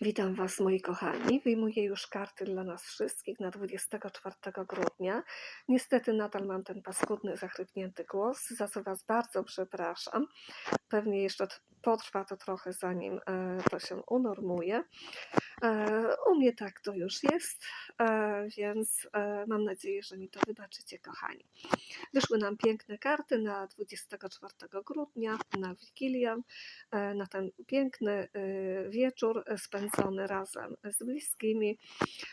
Witam Was, moi kochani. Wyjmuję już karty dla nas wszystkich na 24 grudnia. Niestety nadal mam ten paskudny, zachrypnięty głos, za co Was bardzo przepraszam. Pewnie jeszcze potrwa to trochę, zanim e, to się unormuje. E, U mnie tak to już jest, e, więc mam nadzieję, że mi to wybaczycie, kochani. Wyszły nam piękne karty na 24 grudnia, na Wigilię, na ten piękny wieczór spędzony razem z bliskimi.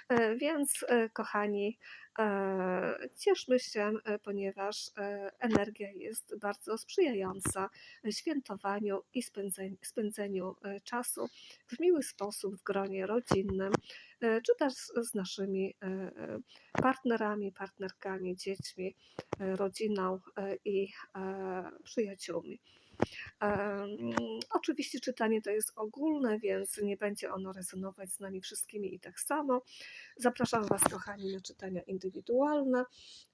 E, Więc, e, kochani, e, cieszmy się, ponieważ energia jest bardzo sprzyjająca świętowaniu i spędzeniu, spędzeniu czasu w miły sposób w gronie rodzinnym, czy też z naszymi partnerami, partnerkami, dziećmi, rodziną i przyjaciółmi. Oczywiście czytanie to jest ogólne, więc nie będzie ono rezonować z nami wszystkimi i tak samo. Zapraszam Was, kochani, na czytania indywidualne.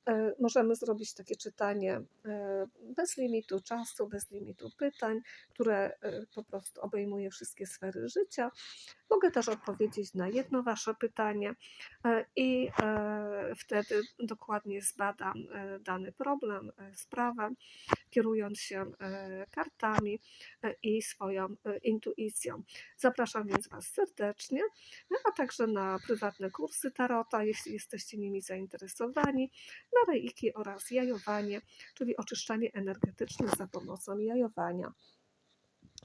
E, Możemy zrobić takie czytanie e, bez limitu czasu, bez limitu pytań, które e, po prostu obejmuje wszystkie sfery życia. Mogę też odpowiedzieć na jedno Wasze pytanie i wtedy dokładnie zbadam dany problem, sprawę, kierując się kartami i swoją intuicją. Zapraszam więc Was serdecznie, no, a także na prywatne kursy tarota, jeśli jesteście nimi zainteresowani, na reiki oraz jajowanie, czyli oczyszczanie energetyczne za pomocą jajowania.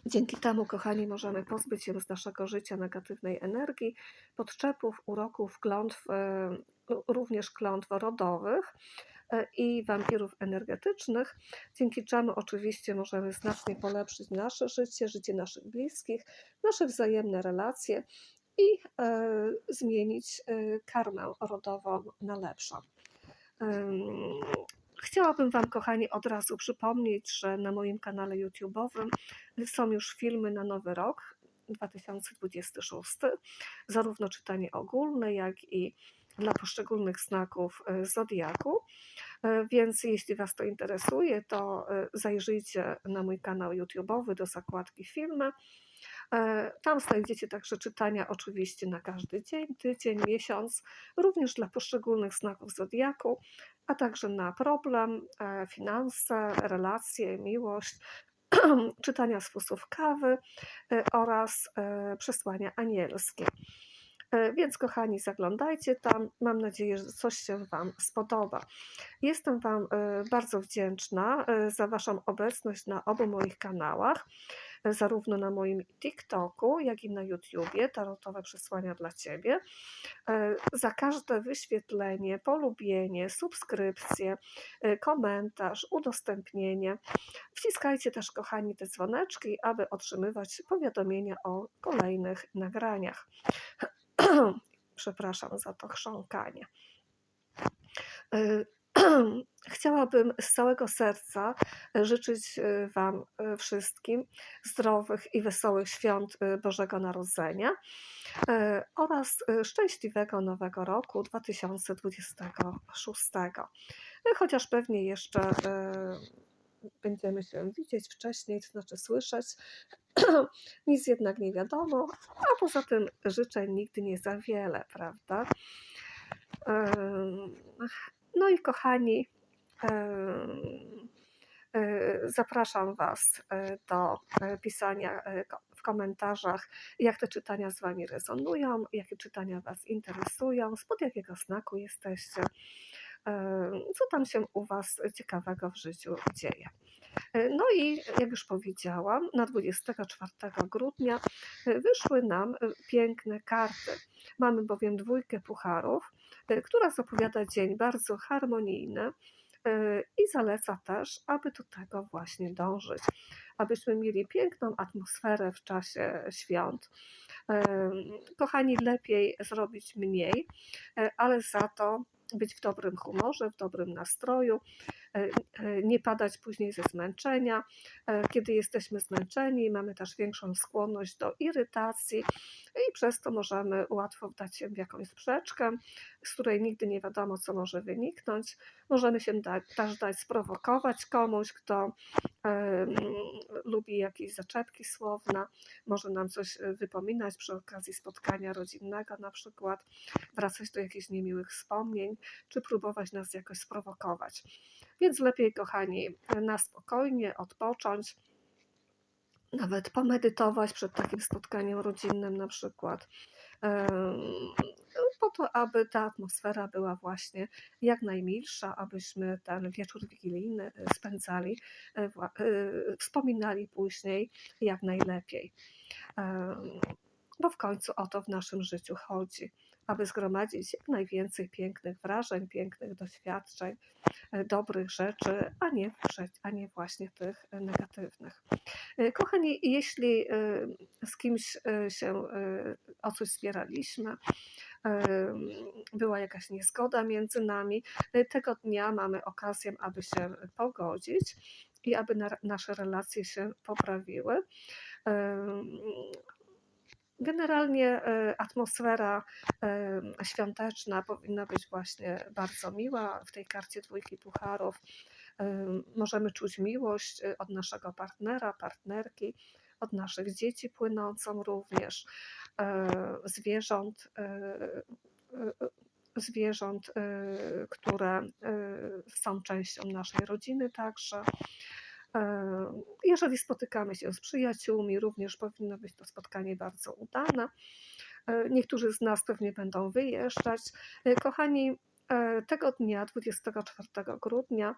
Dzięki temu, kochani, możemy pozbyć się z naszego życia negatywnej energii, podczepów, uroków, klątw, e, również klątw rodowych e, i wampirów energetycznych, dzięki czemu oczywiście możemy znacznie polepszyć nasze życie, życie naszych bliskich, nasze wzajemne relacje i e, zmienić e, karmę rodową na lepszą. Chciałabym Wam, kochani, od razu przypomnieć, że na moim kanale YouTube'owym są już filmy na nowy rok 2026, zarówno czytanie ogólne, jak i dla poszczególnych znaków e, zodiaku. Więc jeśli Was to interesuje, to zajrzyjcie na mój kanał YouTube'owy do zakładki filmy. E, Tam znajdziecie także czytania oczywiście na każdy dzień, tydzień, miesiąc, również dla poszczególnych znaków zodiaku, a także na problem, e, finanse, relacje, miłość, czytania z fusów kawy e, oraz przesłania anielskie. Więc, kochani, zaglądajcie tam. Mam nadzieję, że coś się Wam spodoba. Jestem Wam bardzo wdzięczna za Waszą obecność na obu moich kanałach, zarówno na moim TikToku, jak i na YouTubie, Tarotowe Przesłania dla Ciebie. E, Za każde wyświetlenie, polubienie, subskrypcję, e, komentarz, udostępnienie. Wciskajcie też, kochani, te dzwoneczki, aby otrzymywać powiadomienia o kolejnych nagraniach. Przepraszam za to chrząkanie. Chciałabym z całego serca życzyć y, Wam y, wszystkim zdrowych i wesołych świąt Bożego Narodzenia oraz szczęśliwego nowego roku 2026. Y, Chociaż pewnie jeszcze będziemy się widzieć wcześniej, to znaczy słyszeć, nic jednak nie wiadomo, a poza tym życzeń nigdy nie za wiele, prawda? No i kochani, e, zapraszam Was e, do e, pisania w komentarzach, jak te czytania z Wami rezonują, jakie czytania Was interesują, spod jakiego znaku jesteście, co tam się u Was ciekawego w życiu dzieje. E, No i jak już powiedziałam, na 24 grudnia e, wyszły nam e, piękne karty. Mamy bowiem dwójkę pucharów, która zapowiada dzień bardzo harmonijny i zaleca też, aby do tego właśnie dążyć, abyśmy mieli piękną atmosferę w czasie świąt. Kochani, lepiej zrobić mniej, ale za to być w dobrym humorze, w dobrym nastroju, nie padać później ze zmęczenia. E, Kiedy jesteśmy zmęczeni, mamy też większą skłonność do irytacji i przez to możemy łatwo wdać się w jakąś sprzeczkę, z której nigdy nie wiadomo, co może wyniknąć. Możemy się też dać sprowokować komuś, kto lubi jakieś zaczepki słowne, może nam coś e, wypominać przy okazji spotkania rodzinnego, na przykład wracać do jakichś niemiłych wspomnień, czy próbować nas jakoś sprowokować. Więc lepiej, kochani, na spokojnie odpocząć, nawet pomedytować przed takim spotkaniem rodzinnym, na przykład. Po to, aby ta atmosfera była właśnie jak najmilsza, abyśmy ten wieczór wigilijny spędzali, e, e, wspominali później jak najlepiej. Bo w końcu o to w naszym życiu chodzi, aby zgromadzić jak najwięcej pięknych wrażeń, pięknych doświadczeń, e, dobrych rzeczy, a nie, a nie właśnie tych e, negatywnych. E, Kochani, jeśli z kimś się o coś była jakaś niezgoda między nami, tego dnia mamy okazję, aby się pogodzić i aby na, nasze relacje się poprawiły. Generalnie e, atmosfera em, świąteczna powinna być właśnie bardzo miła. W tej karcie dwójki pucharów em, możemy czuć miłość e, od naszego partnera, partnerki, od naszych dzieci płynącą również, e, zwierząt, e, e, zwierząt, e, które e, są częścią naszej rodziny także. E, Jeżeli spotykamy się z przyjaciółmi, również powinno być to spotkanie bardzo udane. E, Niektórzy z nas pewnie będą wyjeżdżać. E, Kochani, tego dnia, 24 grudnia,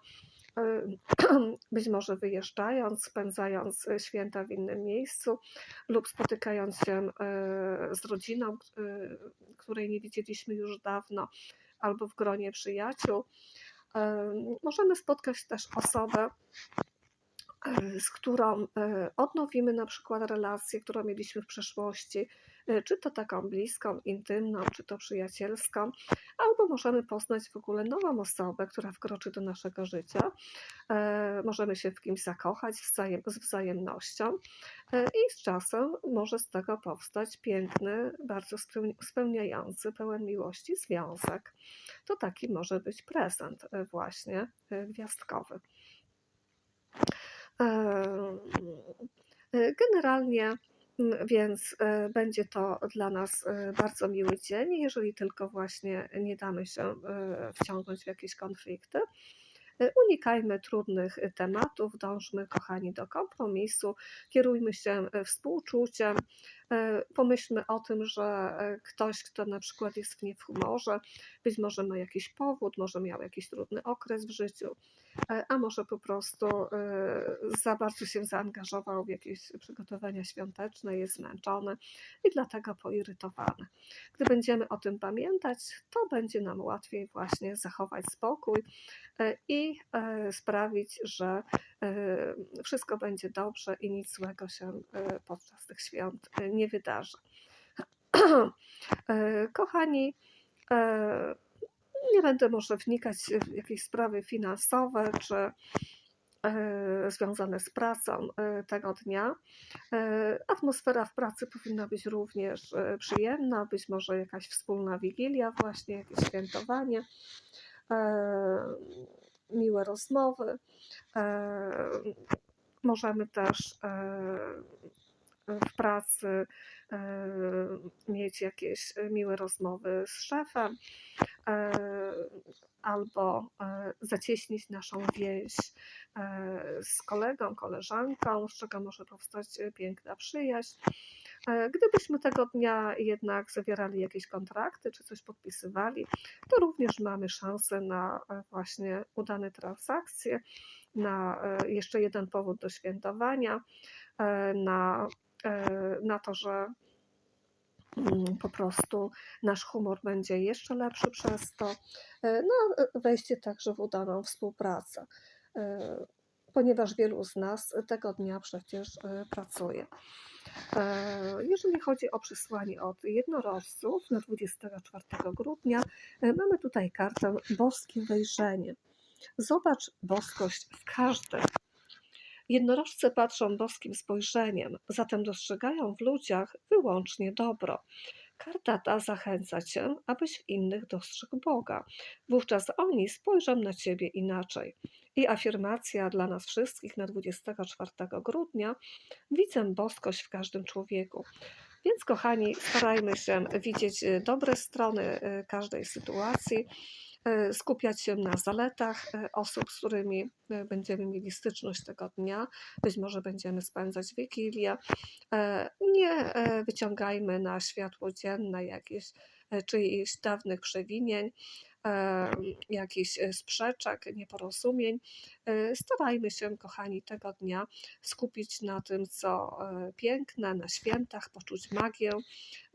być może wyjeżdżając, spędzając święta w innym miejscu lub spotykając się z rodziną, której nie widzieliśmy już dawno, albo w gronie przyjaciół, możemy spotkać też osobę, z którą e, odnowimy na przykład relację, którą mieliśmy w przeszłości, e, czy to taką bliską, intymną, czy to przyjacielską, albo możemy poznać w ogóle nową osobę, która wkroczy do naszego życia. E, Możemy się w kimś zakochać wzajem, z wzajemnością e, i z czasem może z tego powstać piękny, bardzo spełni- spełniający, pełen miłości związek. To taki może być prezent e, właśnie e, gwiazdkowy. E, Generalnie mm, więc e, będzie to dla nas e, bardzo miły dzień, jeżeli tylko właśnie nie damy się wciągnąć w jakieś konflikty. Unikajmy trudnych tematów, dążmy, kochani, do kompromisu, kierujmy się współczuciem, pomyślmy o tym, że e, ktoś, kto na przykład jest nie w humorze, być może ma jakiś powód, może miał jakiś trudny okres w życiu, e, a może po prostu e, za bardzo się zaangażował w jakieś przygotowania świąteczne, jest zmęczony i dlatego poirytowany. Gdy będziemy o tym pamiętać, to będzie nam łatwiej właśnie zachować spokój e, i e, sprawić, że e, wszystko będzie dobrze i nic złego się e, podczas tych świąt e, nie wydarzy. E, Kochani, e, nie będę może wnikać w jakieś sprawy finansowe czy e, związane z pracą tego dnia. Atmosfera w pracy powinna być również przyjemna, być może jakaś wspólna wigilia, właśnie jakieś świętowanie, miłe rozmowy. Możemy też w pracy e, mieć jakieś miłe rozmowy z szefem e, albo e, zacieśnić naszą więź e, z kolegą, koleżanką, z czego może powstać e, piękna przyjaźń. E, Gdybyśmy tego dnia jednak zawierali jakieś kontrakty czy coś podpisywali, to również mamy szansę na e, właśnie udane transakcje, na e, jeszcze jeden powód do świętowania, e, na, e, na to, że mm, po prostu nasz humor będzie jeszcze lepszy przez to. E, No, e, wejście także w udaną współpracę, e, ponieważ wielu z nas tego dnia przecież e, pracuje. E, Jeżeli chodzi o przesłanie od jednorożców na 24 grudnia, e, mamy tutaj kartę Boskie Wejrzenie. Zobacz boskość w każdym. Jednorożce patrzą boskim spojrzeniem, zatem dostrzegają w ludziach wyłącznie dobro. Karta ta zachęca cię, abyś w innych dostrzegł Boga. Wówczas oni spojrzą na ciebie inaczej. I afirmacja dla nas wszystkich na 24 grudnia: Widzę boskość w każdym człowieku. Więc, kochani, starajmy się widzieć y, dobre strony y, każdej sytuacji, y, skupiać się na zaletach osób, z którymi będziemy mieli styczność tego dnia. Być może będziemy spędzać wigilię. E, Nie e, wyciągajmy na światło dzienne jakieś e, czyichś dawnych przewinień, jakichś e, sprzeczek, nieporozumień. E, Starajmy się, kochani, tego dnia skupić na tym, co e, piękne, na świętach, poczuć magię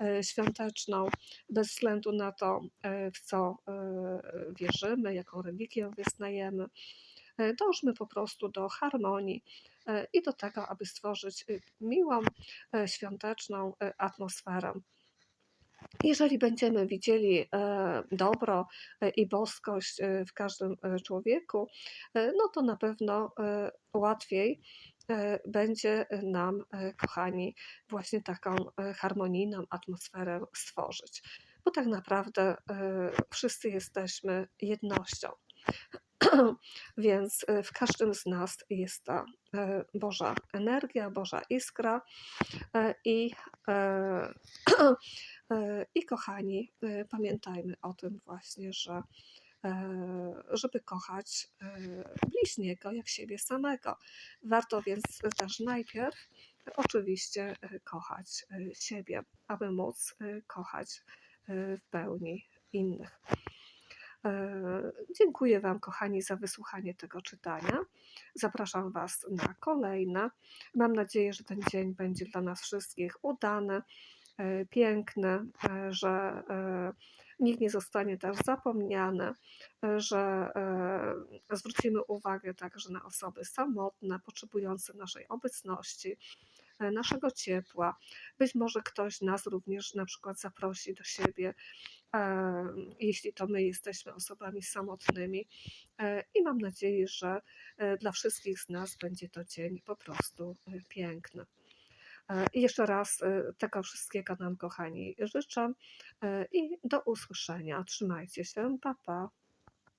e, świąteczną, bez względu na to, e, w co e, wierzymy, jaką religię wyznajemy. E, Dążmy po prostu do harmonii e, i do tego, aby stworzyć miłą, e, świąteczną e, atmosferę. Jeżeli będziemy widzieli e, dobro e, i boskość e, w każdym e, człowieku, no to na pewno łatwiej będzie nam, kochani, właśnie taką harmonijną atmosferę stworzyć. Bo tak naprawdę wszyscy jesteśmy jednością. Więc e, w każdym z nas jest ta e, Boża energia, Boża iskra e, i, i kochani, pamiętajmy o tym właśnie, że żeby kochać bliźniego jak siebie samego. Warto więc też najpierw oczywiście kochać siebie, aby móc kochać w pełni innych. E, Dziękuję Wam, kochani, za wysłuchanie tego czytania. Zapraszam Was na kolejne. Mam nadzieję, że ten dzień będzie dla nas wszystkich udany, e, piękny, e, że nikt nie zostanie też zapomniany, że zwrócimy uwagę także na osoby samotne, potrzebujące naszej obecności, naszego ciepła. Być może ktoś nas również na przykład zaprosi do siebie, jeśli to my jesteśmy osobami samotnymi. E, I mam nadzieję, że e, dla wszystkich z nas będzie to dzień po prostu e, piękny. E, I jeszcze raz e, tego wszystkiego nam, kochani, życzę e, i do usłyszenia. Trzymajcie się, pa pa.